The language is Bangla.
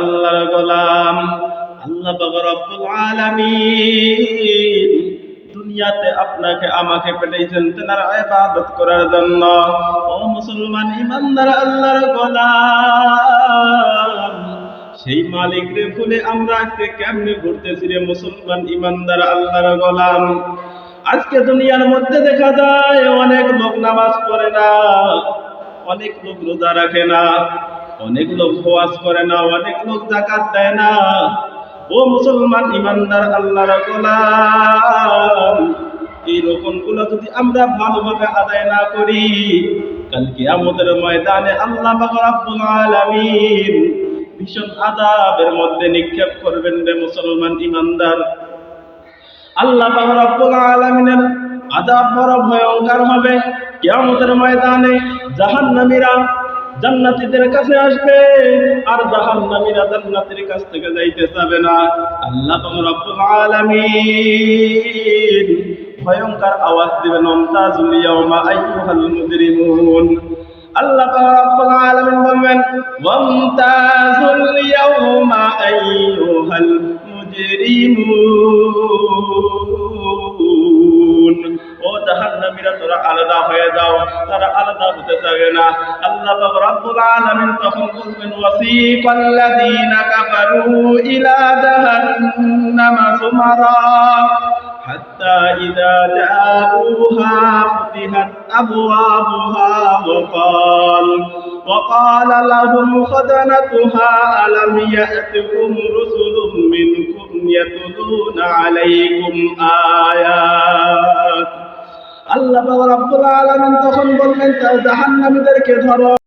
আল্লাহর গোলাম, আল্লাহ বাবা রব্বুল আলামিন দুনিয়াতে আপনাকে, আমাকে পেটাইছেন তেনার ইবাদত করার জন্য। ও মুসলমান ইমানদার আল্লাহর গোলাম, সেই মালিক রে ভুলে আমরা আজকে কেমনে ঘুরতেছি রে মুসলমান ইমানদার আল্লাহর গোলাম। আজকে দুনিয়ার মধ্যে দেখা যায় অনেক লোক নামাজ পড়ে না, অনেক লোক রোজা রাখে না। অনেক লোক ফোয়াজ করে না, অনেক লোক জাকাত দেয় না। ও মুসলমান ইমানদার আল্লাহর গোলাম, এই রকমগুলো যদি আমরা ভালোভাবে আদায় না করি কালকে আমাদের ময়দানে আল্লাহ রব্বুল আলামিন ভীষণ আদাবের মধ্যে নিক্ষেপ করবেন রে মুসলমান ইমানদার। আল্লাহ রব্বুল আলামিনের আযাব বড় ভয়ঙ্কর হবে। কিয়ামতের ময়দানে জাহান্নামীরা জান্নাতীদের কাছে আসবে, আর জাহান্নামীরা জান্নাতীর কাছ থেকে যাইতে চাবে না। আল্লাহ রব্বুল আলামিন ভয়ঙ্কর আওয়াজ দিবেন আমতাজুল ইয়াউমা আইয়ুহাল মুজরিমুন। আল্লাহ রব্বুল আলামিন বলবেন ওয়ামতাজুল ইয়াউমা আইয়ুহাল মুজরিমুন। জাহান্নামীরা তোরা আলাদা হয়ে যাও তারা আলাদা হতে চাবে না আল্লাহ পাক রব্বুল আলামিন তখন বলবেন ওয়াসিকাল্লাযীনা কাফারু ইলা জাহান্নামা সুমারা حتى إذا جاءوها فتحت أبوابها وقال وقال لهم خزنتها ألم يأتكم رسل منكم يتلون عليكم آيات আল্লাহ বাবা রাব্বুল আলামিন তখন বললেন জাহান্নামীদেরকে ধরো।